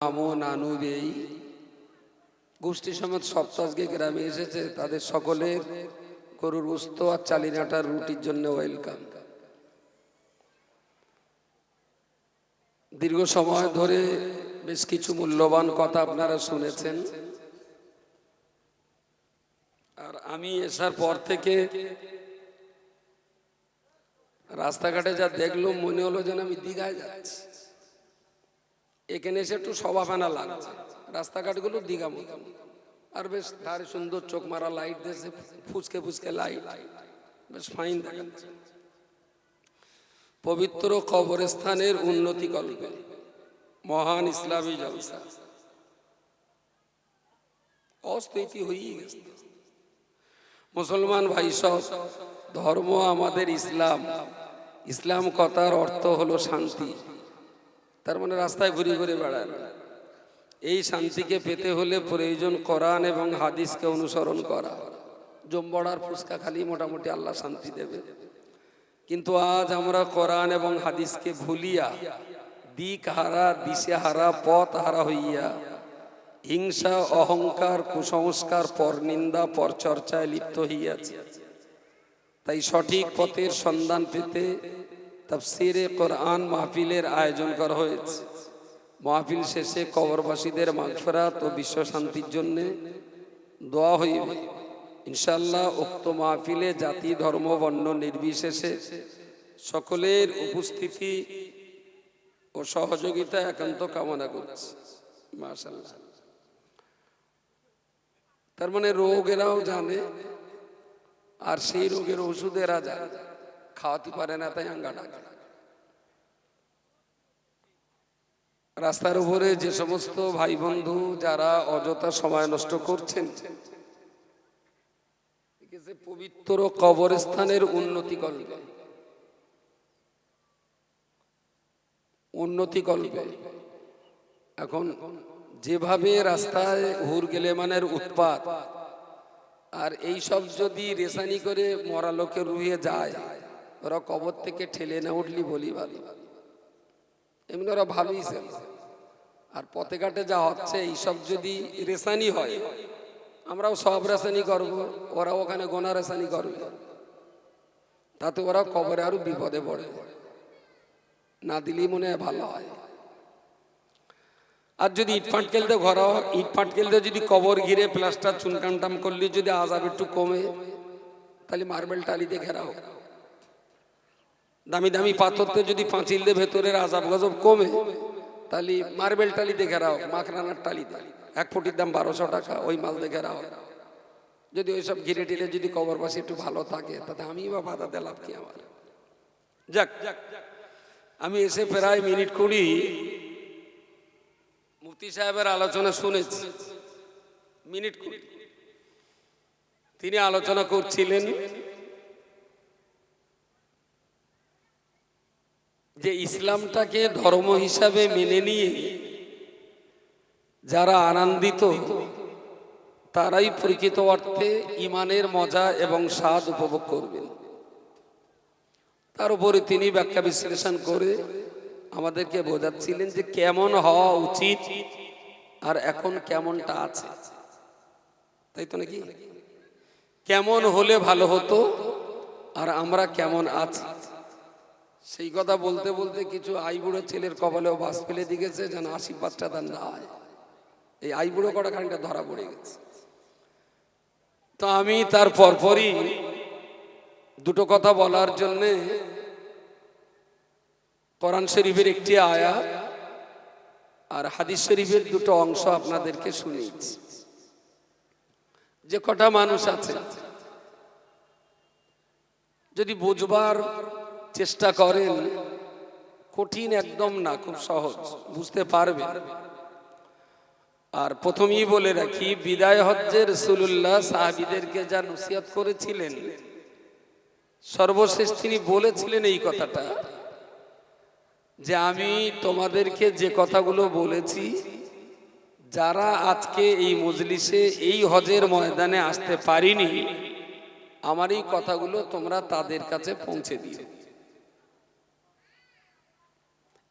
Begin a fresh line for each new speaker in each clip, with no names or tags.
আমো নানু বেই গোষ্ঠী সমেত সপ্তাহকে গ্রামে এসেছে, তাদের সকলের গরুর উস্ত আর চালিনাটার রুটির জন্য ওয়েলকাম। দীর্ঘ সময় ধরে বেশ কিছু মূল্যবান কথা আপনারা শুনেছেন। আর আমি এসার পর থেকে রাস্তাঘাটে যা দেখল মনে হলো যেন আমি দীঘায় যাচ্ছি। এখানে এসে একটু সভাফানা লাগছে। রাস্তাঘাটগুলো দীঘা মতো আর বেশ ধারে সুন্দর চোখ মারা লাইট দিয়েছে, ফুচকে ফুচকে লাইট। বেশ ফাইন দেখাচ্ছে। পবিত্র কবরস্থানের উন্নতি কল্পে। মহান ইসলামী জলসা। অস্থিতি হয়েই গেছে। মুসলমান ভাই সব, ধর্ম আমাদের ইসলাম। ইসলাম কথার অর্থ হলো শান্তি। তার মানে রাস্তায় ঘুরে ঘুরে বেড়ায়। এই শান্তিকে পেতে হলে প্রয়োজন কোরআন এবং হাদিসকে অনুসরণ করা। জম্বড়ার ফুচকা খালি মোটামুটি আল্লাহ শান্তি দেবে। কিন্তু আজ আমরা কোরআন এবং হাদিসকে ভুলিয়া, দিক হারা, দিশে হারা, পথ হারা হইয়া, হিংসা, অহংকার, কুসংস্কার, পরনিন্দা, পরচর্চায় লিপ্ত হইয়াছে। তাই সঠিক পথের সন্ধান পেতে তাফসিরে কোরআন মাহফিলের আয়োজন করা হয়েছে। মাহফিল শেষে কবরবাসীদের মাগফেরাত ও বিশ্ব শান্তির জন্যে দোয়া হইবে। ইনশাল্লাহ উক্ত মাহফিলে জাতি, ধর্ম, বর্ণ নির্বিশেষে সকলের উপস্থিতি ও সহযোগিতা একান্ত কামনা করছি। তার মানে রোগ এরাও জানে আর সেই রোগের ওষুধ এরা জানে। খাওয়াতে পারে না, তাই আঙ্গা ডাকে। রাস্তার উপরে যে সমস্ত ভাই বন্ধু যারা অযথা সময় নষ্ট করছেন পবিত্র কবরস্থানের উন্নতি করবে উন্নতি করবে এখন যেভাবে রাস্তায় হুর গেলে মানের উৎপাত, আর এই সব যদি রেসানি করে মরা লোকে রুয়ে যায় ওরা কবর থেকে ঠেলে না উঠলি বলি ভালো। এমনি ওরা ভালোই আর পথে ঘাটে যা হচ্ছে, এইসব যদি রেসানি হয়, আমরাও সব রেসানি করব ওরা ওখানে গোনা রেসানি করবে। তাতে ওরা কবরে আরও বিপদে পড়ে। না দিলেই মনে হয় ভালো হয়। আর যদি ইট পাটকেলতে ঘর ইট পাটকেলতে যদি কবর ঘিরে প্লাস্টার চুনকাম টাম করলে যদি আজাব একটু কমে, তাহলে মার্বেল টালিতে ঘেরা হোক। দামি দামি পাথরতে যদি পাঁচিল দিয়ে ভেতরের আজাব গজব কমে, তাহলে মার্বেল টালি ঘেরা হোক মাখরানার টালি এক ফুটির দাম বারোশো টাকা, ওই মাল ঘেরা হোক যদি ওইসব ঘিরে টিরে যদি কবর পাশে একটু ভালো থাকে, তাতে আমি বা বাধা দিলাম কি আমার? যাক, আমি এসে প্রায় মিনিট কুড়ি মুফতি সাহেবের আলোচনা শুনেছি। মিনিট কুড়ি। তিনি আলোচনা করছিলেন যে ইসলামটাকে ধর্ম হিসাবে মেনে নিয়ে যারা আনন্দিত, তারাই প্রকৃত অর্থে ইমানের মজা এবং স্বাদ উপভোগ করবেন। তার উপরে তিনি ব্যাখ্যা বিশ্লেষণ করে আমাদেরকে বোঝাচ্ছিলেন যে কেমন হওয়া উচিত আর এখন কেমনটা আছে। তাই তো নাকি? কেমন হলে ভালো হতো আর আমরা কেমন আছি? সেই কথা বলতে বলতে কিছু আইবুড়ো ছেলের কপালেও বাস ফেলে দিয়েছে যেন আশীর্বাদটা তার না হয় এই আইবুড়ো কটা খানিকটা ধরা পড়ে গেছে। তো আমি তার পরপরই দুটো কথা বলার জন্যে কোরআন শরীফের একটি আয়া আর হাদিস শরীফের দুটো অংশ আপনাদেরকে শুনিয়েছি। যে কটা মানুষ আছে, যদি বুঝবার চেষ্টা করেন, কঠিন একদম না, খুব সহজ, বুঝতে পারবে। আর প্রথমেই বলে রাখি, বিদায় হজ্জের রসুল্লাহ সাহাবিদেরকে যা নসিহত করেছিলেন, সর্বশেষ তিনি বলেছিলেন এই কথাটা, যে আমি তোমাদেরকে যে কথাগুলো বলেছি, যারা আজকে এই মজলিসে, এই হজের ময়দানে আসতে পারিনি, আমার এই কথাগুলো তোমরা তাদের কাছে পৌঁছে দিও।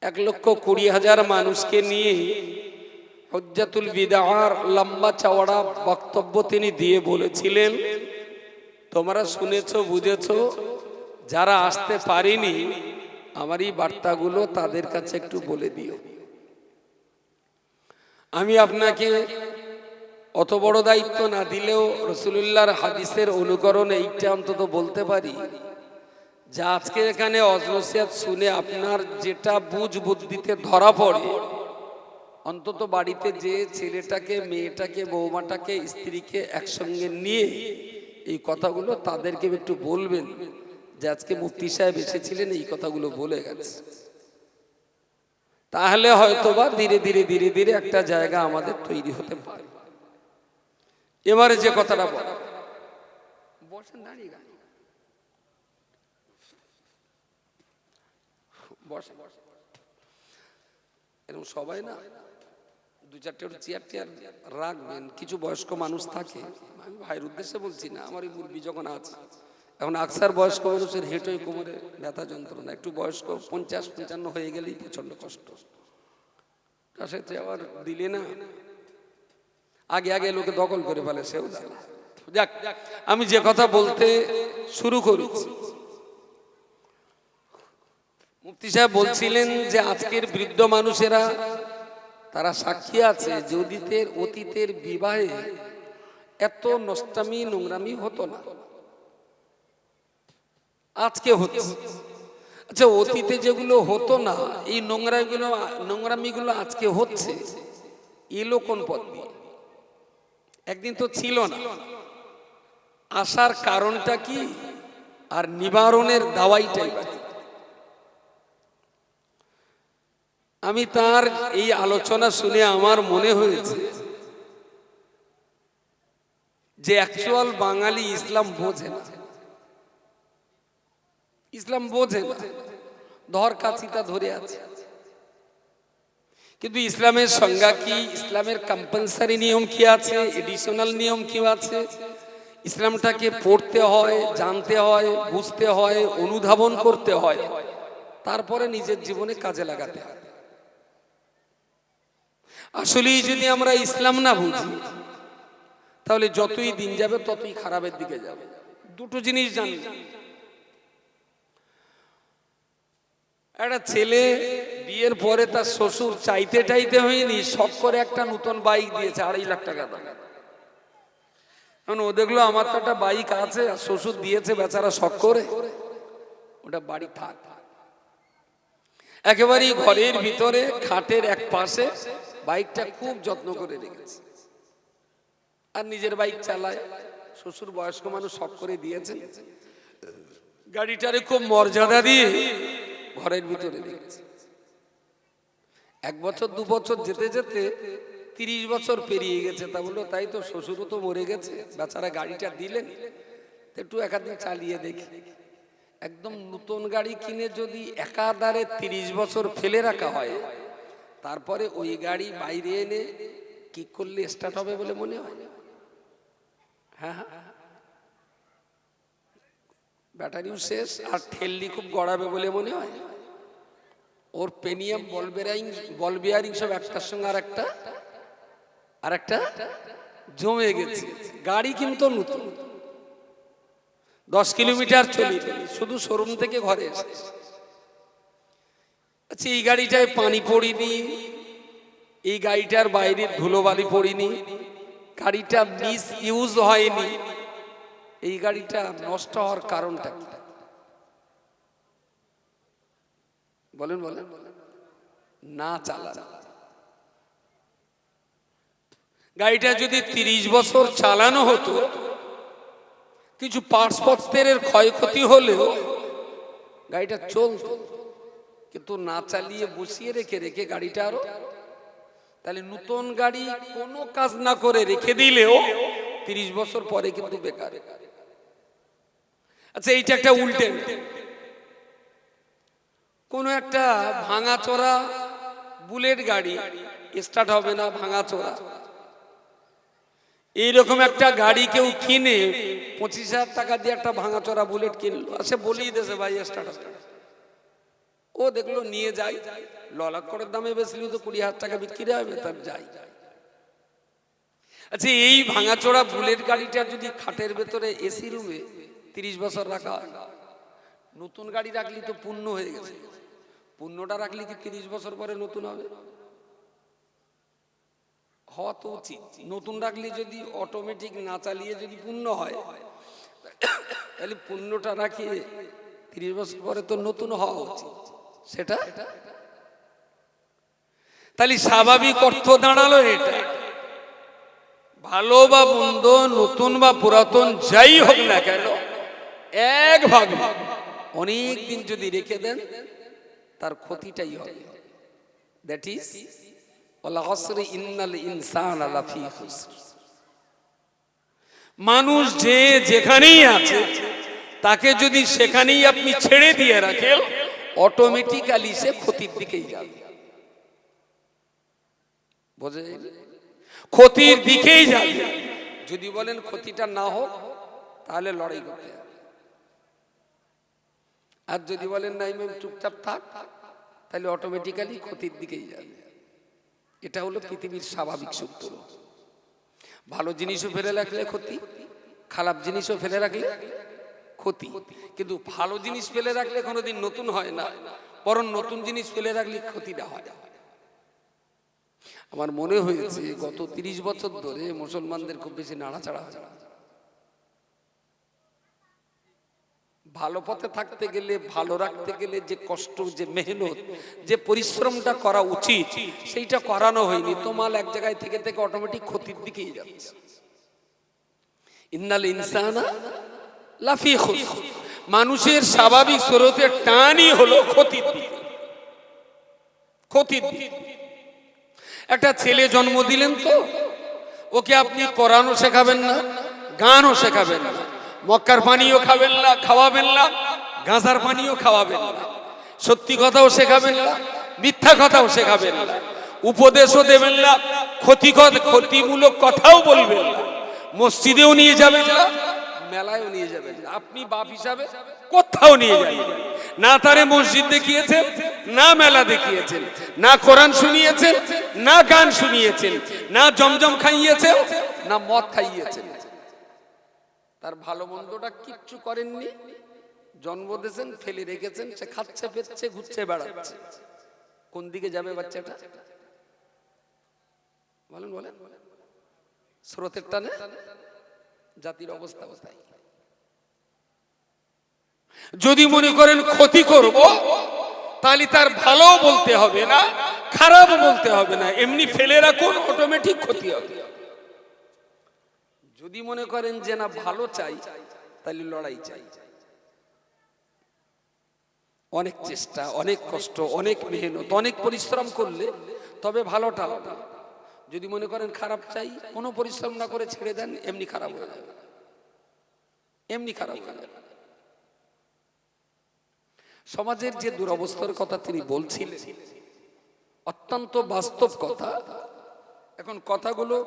এক লক্ষ কুড়ি হাজার মানুষকে নিয়ে হজ্জাতুল বিদার লম্বা চওড়া বক্তব্য তিনি দিয়ে বলেছিলেন। তোমরা শুনেছ, বুঝেছ, যারা আসতে পারেনি, আমার এই বার্তাগুলো তাদের কাছে একটু বলে দিও। আমি আপনাকে অত বড় দায়িত্ব না দিলেও রসুলুল্লাহর হাদিসের অনুকরণ এইটা অন্তত বলতে পারি। যে আজকে এখানে অজনসিয়াত শুনে আপনার যেটা বুঝ বুদ্ধিতে ধরা পড়ে, অন্তত বাড়িতে যে ছেলেটাকে, মেয়েটাকে, বৌমাটাকে, স্ত্রীকে একসঙ্গে নিয়ে এই কথাগুলো তাদেরকে একটু বলবেন, যে আজকে মুফতি সাহেব এসেছিলেন, এই কথাগুলো বলে গেছে। তাহলে হয়তোবা ধীরে ধীরে ধীরে ধীরে একটা জায়গা আমাদের তৈরি হতে পারে। এবারে যে কথাটা বল। বসেন, দাঁড়িয়ে বসেন এরকম সবাই না, দু চারটে চেয়ার টেয়ার রাখবেন, কিছু বয়স্ক মানুষ থাকে। আমি ভাইয়ের উদ্দেশ্যে বলছি না আমার এই মুরবি যখন আছে, এখন আকসার বয়স্ক মানুষের হেঁটোই কোমরে ব্যথা যন্ত্রণা। একটু বয়স্ক, পঞ্চাশ, পঞ্চান্ন হয়ে গেলেই প্রচণ্ড কষ্ট। তার সাথে আবার দিলে না, আগে আগে লোকে দখল করে ফেলে, সেও যাক, আমি যে কথা বলতে শুরু করেছি মুফতি সাহেব বলছিলেন যে আজকের বৃদ্ধ মানুষেরা, তারা সাক্ষী আছে যে অতীতের অতীতের বিবাহে এত নষ্টামি নোংরামি হতো না। আজকে হচ্ছে। আচ্ছা অতীতে যেগুলো হতো না, এই নোংরাগুলো, নোংরামিগুলো আজকে হচ্ছে এলো কোন পথ একদিন তো ছিল না। আসার কারণটা কি? আর নিবারণের দাওয়াইটাই বা কি? আমি তার এই আলোচনা শুনে আমার মনে হয়েছে যে অ্যাকচুয়াল বাঙালি ইসলাম বোঝে না। ইসলাম বোঝে না। ধর কাছিটা ধরে আছে। কিন্তু ইসলামের সংজ্ঞা কি? ইসলামের কম্পালসারি নিয়ম কি আছে? এডিশনাল নিয়ম কি আছে? ইসলামটাকে পড়তে হয়, জানতে হয়, বুঝতে হয়, অনুধাবন করতে হয়। তারপরে নিজের জীবনে কাজে লাগাতে হয়। আসলেই যদি আমরা ইসলাম না বুঝি, তাহলে যতই দিন যাবে ততই খারাপের দিকে যাবে। দুটো জিনিস জানি। একটা ছেলে বিয়ের পরে তার শ্বশুর চাইতে চাইতে হয়নি, শখ করে একটা নতুন বাইক দিয়েছে, আড়াই লাখ টাকা দাম। এখন ও দেখল আমার তো একটা বাইক আছে, আর শ্বশুর দিয়েছে বেচারা শখ করে। ওটা বাড়ি থাক। একেবারেই ঘরের ভিতরে, খাটের এক পাশে বাইকটা খুব যত্ন করে রেখেছে। আর নিজের বাইক চালায়, শ্বশুর বয়স্ক মানুষ সব করে দিয়েছেন গাড়িটারে খুব মর্যাদা দিয়ে ঘরের ভিতরে রেখেছে। এক বছর, দু বছর যেতে যেতে তিরিশ বছর পেরিয়ে গেছে। তা বলল, তাই তো শ্বশুরও তো মরে গেছে। বেচারা গাড়িটা দিলেন একটু একাদিন চালিয়ে দেখি। একদম নতুন গাড়ি কিনে যদি একাধারে তিরিশ বছর ফেলে রাখা হয় তারপরে ওই গাড়ি বাইরে এনে কি করলে স্টার্ট হবে বলে মনে হয়। হ্যাঁ ব্যাটারিও শেষ আর ঠেললি খুব গড়াবে বলে মনে হয়। ওর পেনিয়াম বল বেয়ারিং বল বিয়ারিং সব একটার সঙ্গে আর একটা আর একটা জমে গেছে। গাড়ি কিন্তু নতুন। দশ কিলোমিটার চলি শুধু শোরুম থেকে ঘরে এসে আচ্ছা এই গাড়িটায় পানি পড়িনি, এই গাড়িটার বাইরে ধুলোবালি পড়িনি, গাড়িটা মিস ইউজ হয়নি, এই গাড়িটা নষ্ট হওয়ার কারণটা কি? বলেন বলেন। না চালানো। গাড়িটা যদি তিরিশ বছর চালানো হতো, কিছু পার্টসপত্রের ক্ষয়ক্ষতি হলেও গাড়িটা চলতো। কিন্তু না চালিয়ে বসিয়ে রেখে রেখে গাড়িটা আরও। তাহলে নতুন গাড়ি কোনো কাজ না করে রেখে দিলেও তিরিশ বছর পরে কিন্তু বেকার। আচ্ছা এইটা একটা উল্টে। কোনো একটা ভাঙাচোরা বুলেট গাড়ি স্টার্ট হবে না ভাঙাচোরা। এইরকম একটা গাড়ি কেউ কিনে পঁচিশ হাজার টাকা দিয়ে একটা ভাঙাচোরা বুলেট কিনলো। আচ্ছা বলেই দেশে ভাই স্টার্ট হবে। ও দেখল নিয়ে যাই ল লাখ করের দামে বেশি তো কুড়ি হাজার টাকা বিক্রি হবে তার যাই। আচ্ছা এই ভাঙাচোরা বুলেট গাড়িটা যদি খাটের ভেতরে এসি রুমে তিরিশ বছর রাখা নতুন গাড়ি রাখলি তো পূর্ণ হয়ে গেছে। পূর্ণটা রাখলে কি তিরিশ বছর পরে নতুন হবে? হওয়া তো উচিত। নতুন রাখলে যদি অটোমেটিক না চালিয়ে যদি পূর্ণ হয়, তাহলে পূর্ণটা রাখিয়ে তিরিশ বছর পরে তো নতুন হওয়া উচিত। সেটা? তাহলে স্বাভাবিক অর্থ দাঁড়াল এটা। ভালো বা মন্দ, নতুন বা পুরাতন, যাই হোক না কেন, এক ভাগ। অনেক দিন যদি রেখে দেন, তার ক্ষতিটাই হবে। দ্যাট ইজ ইন্নাল ইনসান লাফি খুসর। মানুষ যে যেখানেই আছে, তাকে যদি সেখানেই আপনি ছেড়ে দিয়ে রাখেন অটোমেটিক্যালি সে ক্ষতির দিকেই যাবে। বোঝে ক্ষতির দিকেই যাবে। যদি বলেন ক্ষতিটা না হোক, তাহলে লড়াই করতে আর যদি বলেন না, ইমাম, চুপচাপ থাক, তাহলে অটোমেটিক্যালি ক্ষতির দিকেই যাবে। এটা হলো পৃথিবীর স্বাভাবিক সূত্র। ভালো জিনিসও ফেলে রাখলে ক্ষতি, খারাপ জিনিসও ফেলে রাখলে ক্ষতি। কিন্তু ভালো জিনিস ফেলে রাখলে কোনোদিন নতুন হয় না, বরং নতুন জিনিস ফেলে রাখলে ক্ষতিটা হয়। আমার মনে হয়েছে গত তিরিশ বছর ধরে মুসলমানদের খুব বেশি নাড়াচাড়া হয়। ভালো পথে থাকতে গেলে, ভালো রাখতে গেলে যে কষ্ট, যে মেহনত, যে পরিশ্রমটা করা উচিত, সেইটা করানো হয়নি। তোমাল এক জায়গায় থেকে থেকে অটোমেটিক ক্ষতির দিকেই যাচ্ছে। ইন্নাল ইনসানা লাফি মানুষের স্বাভাবিক স্রোতের টানই হলো ক্ষতির দিকে। ক্ষতির একটা ছেলে জন্ম দিলেন তো, ওকে আপনি কোরআনও শেখাবেন না, গানও শেখাবেন না, মক্কার পানিও খাবেন না, খাওয়াবেন না, গাঁজার পানিও খাওয়াবেন না, সত্যি কথাও শেখাবেন না, মিথ্যা কথাও শেখাবেন না, উপদেশও দেবেন না, ক্ষতিকর, ক্ষতিমূলক কথাও বলবেন না, মসজিদেও নিয়ে যাবেন না মেলায়ও নিয়ে যাবেন। আপনি বাপ হিসাবে কোথাও নিয়ে যাবেন। না। তারে মসজিদ দেখিয়েছেন, না মেলা দেখিয়েছেন, না কোরআন শুনিয়েছেন, না গান শুনিয়েছেন, না জমজম খাইয়েছেন, না মদ খাইয়েছেন। তার ভালো মন্দটা কিচ্ছু করেননি। জন্ম দিয়েছেন, ফেলে রেখেছেন, সে খাচ্ছে, পেচ্ছে, ঘুরছে, বেড়াচ্ছে। কোন দিকে যাবে বাচ্চাটা? বলেন বলেন। স্রোতের টানে? জাতির অবস্থা কোথায় যদি মনে করেন ক্ষতি করব, তাহলে তার ভালো বলতে হবে না খারাপ বলতে হবে না, এমনি ফেলে রাখুন অটোমেটিক ক্ষতি হবে। যদি মনে করেন যে না, ভালো চাই, তাহলে লড়াই চাই। অনেক চেষ্টা, অনেক কষ্ট, অনেক মেহনত, অনেক পরিশ্রম করলে তবে ভালোটা হবে। যদি মনে করেন খারাপ চাই, কোনো পরিশ্রম না করে ছেড়ে দেন, এমনি খারাপ হয়ে যাবে। এমনি খারাপ হয়ে যাবে। সমাজের যে দুরবস্থার কথা তিনি বলছিলেন, অত্যন্ত বাস্তব কথা। এখন কথাগুলো